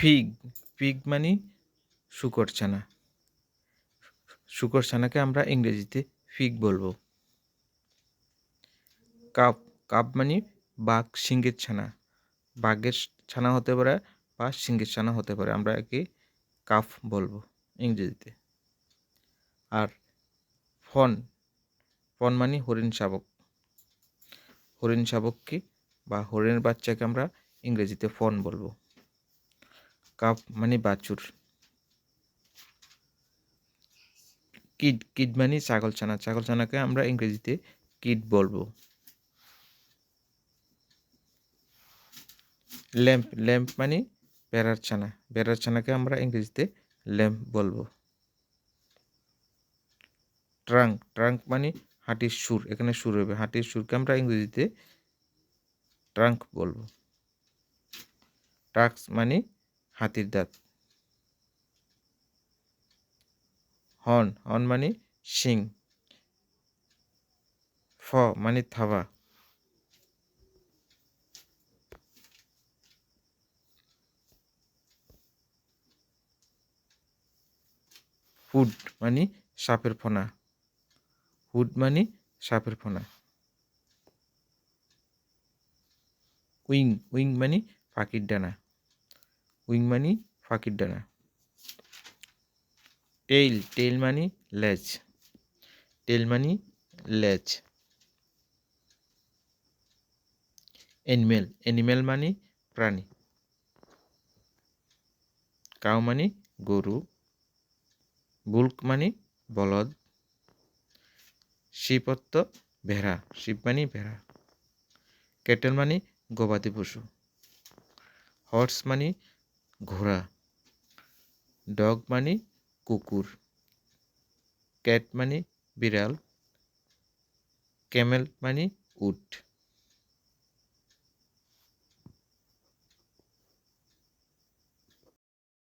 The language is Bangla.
ফিগ ফিগ মানে শুকর ছানা। শুকর ছানাকে আমরা ইংরেজিতে ফিগ বলব। কাপ কাপ মানে বাঘ সিংহের ছানা। বাঘের ছানা হতে পারে বা সিংহের ছানা হতে পারে, আমরা একে কাফ বলব ইংরেজিতে। আর ফন ফন মানে হরিণ শাবক। হরিণ শাবককে বা হরিণের বাচ্চাকে আমরা ইংরেজিতে ফন বলব। কাপ মানে বাছুর। কিড কিড মানে ছাগল ছানা। ছাগল ছানাকে আমরা ইংরেজিতে কিড বলব। ল্যাম্প ল্যাম্প মানে বেড়ার ছানা। বেড়ার ছানাকে আমরা ইংরেজিতে ল্যাম্প বলব। ট্রাঙ্ক ট্রাঙ্ক মানে হাঁটির সুর। এখানে সুর হবে। হাটির সুরকে আমরা ইংরেজিতে ট্রাঙ্ক বলব। ট্রাক্স মানে হাতির দাঁত। হর্ন হর্ন মানে শিং। ফ মানে থাবা। হুড মানে সাপের ফোনা। হুড মানে সাপের ফোনা। উইং উইং মানে পাখির ডানা। উইং মানে পাখির ডানা। টেইল টেইল মানে লেজ। টেইল মানে লেজ। অ্যানিমেল অ্যানিমেল মানে প্রাণী। কাউ মানে গরু। বুলক মানে বলদ। শিপত্ব ভেড়া শিব মানে ভেড়া। ক্যাটেল মানে গবাদি পশু। হর্স মানে ঘোড়া। ডগ মানে কুকুর। ক্যাট মানে বিড়াল। ক্যামেল মানে উট।